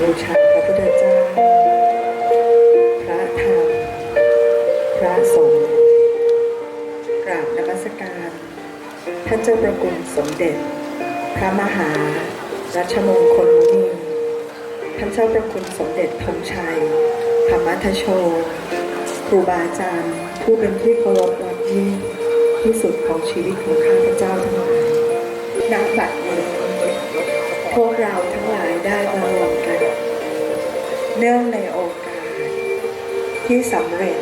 ลูชาพระพุทธเจ้า พระธรรม พระสงฆ์กราบนมัสการ ท่านเจ้าประคุณสมเด็จ พระมหา รัชมงคลมุนีท่านเจ้าประคุณสมเด็จธงชัย ธรรมัทโช ครูบาอาจารย์ ผู้เป็นที่เคารพรักยิ่งที่สุดของชีวิตของข้าพเจ้าทั้งหลายณบัดนี้พวกเราทั้งหลายได้มารวมกั เนื่องในโอกาส ที่สำเร็จ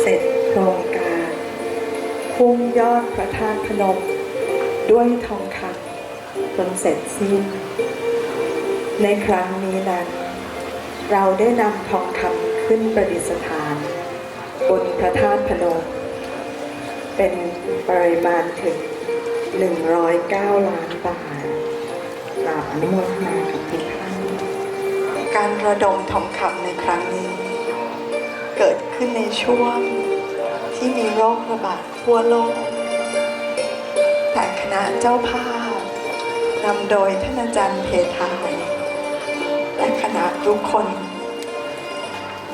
เสร็จโครงการ พุ่งยอดพระธาตุพนม ด้วยทองคำจนเสร็จสิ้น ในครั้งนี้นั้น เราได้นำทองคำขึ้นประดิษฐาน บนพระธาตุพนม เป็นปริมาณถึง 109 ล้านบาทกราบอนุโมทนากับทุกท่าน การระดมทองคำในครั้งนี้ เกิดขึ้นในช่วงที่มีโรคระบาดทั่วโลก แต่คณะเจ้าภาพนำโดยท่านอาจารย์เพทายและคณะทุกคน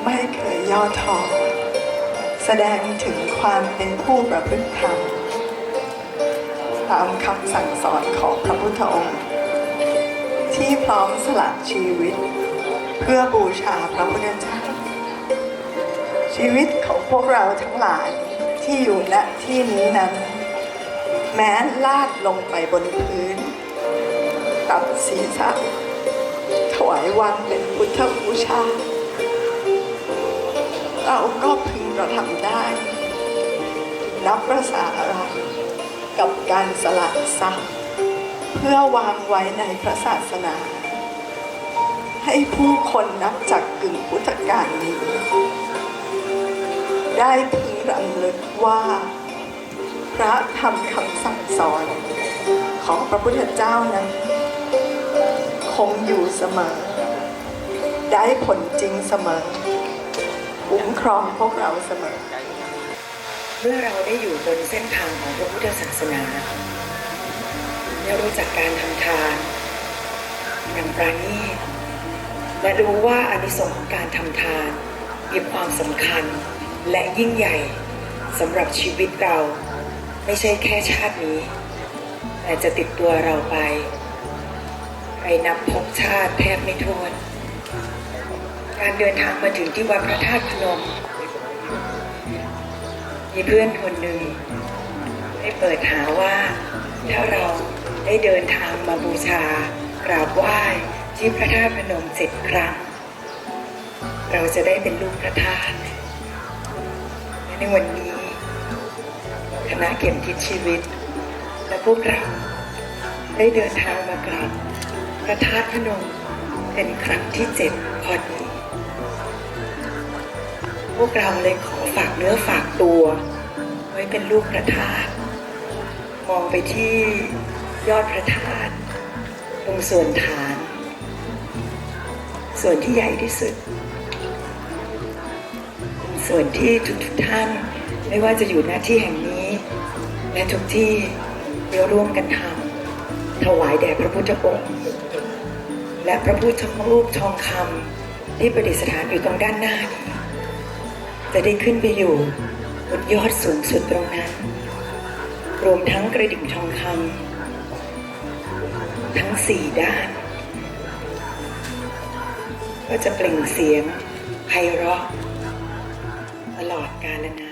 ไม่เคยย่อท้อแสดงถึงความเป็นผู้ประพฤติธรรมตามคำสั่งสอนของพระพุทธองค์ ที่พร้อมสละชีวิต เพื่อบูชาพระพุทธเจ้าชีวิตของพวกเราทั้งหลายที่อยู่ณที่นี้นั้น แม้ลาดลงไปบนพื้นตับศีรษะถวายวางเป็นพุทธบูชา เราก็พึงกระทำได้ นับประสาอะไรกับการสละทรัพย์ เพื่อวางไว้ในพระศาสนา ให้ผู้คนนับจากกึ่งพุทธกาลนี้ ได้พึงรำลึกว่า พระธรรมคำสั่งสอน ของพระพุทธเจ้านั้น คงอยู่เสมอ ได้ผลจริงเสมอคุ้มครองพวกเราเสมอ เมื่อเราได้อยู่บนเส้นทางของพระพุทธศาสนาและรู้จักการทำทานอย่างปราณีต และรู้ว่าอานิสงส์ของการทำทานมีความสำคัญและยิ่งใหญ่สำหรับชีวิตเรา ไม่ใช่แค่ชาตินี้ แต่จะติดตัวเราไปไปนับภพชาติแทบไม่ถ้วนการเดินทางมาถึงที่วัดพระธาตุพนมมีเพื่อนคนหนึ่งได้เปิดหาว่า ถ้าเราได้เดินทางมาบูชากราบไหว้ ที่พระธาตุพนมเจ็ดครั้ง เราจะได้เป็นลูกพระธาตุและในวันนี้ คณะเข็มทิศชีวิต และพวกเราได้เดินทางมากราบพระธาตุพนมเป็นครั้งที่เจ็ดพอดีพวกเราเลยขอฝากเนื้อฝากตัว ไว้เป็นลูกพระธาตุมองไปที่ยอดพระธาตุตรงส่วนฐาน ส่วนที่ใหญ่ที่สุด ส่วนที่ทุกทท่านไม่ว่าจะอยู่หน้าที่แห่งนี้ และทุกที่เรียวร่วมกันทำถวายแด่พระพุทธองค์ และพระพุทธรูปทองคำที่ประดิษฐานอยู่ตรงด้านหน้านี้จะได้ขึ้นไปอยู่บนยอดสูงสุดตรงนั้น รวมทั้งกระดิ่งทองคำทั้งสี่ด้าน ก็จะเปล่งเสียงไพเราะตลอดกาลนาน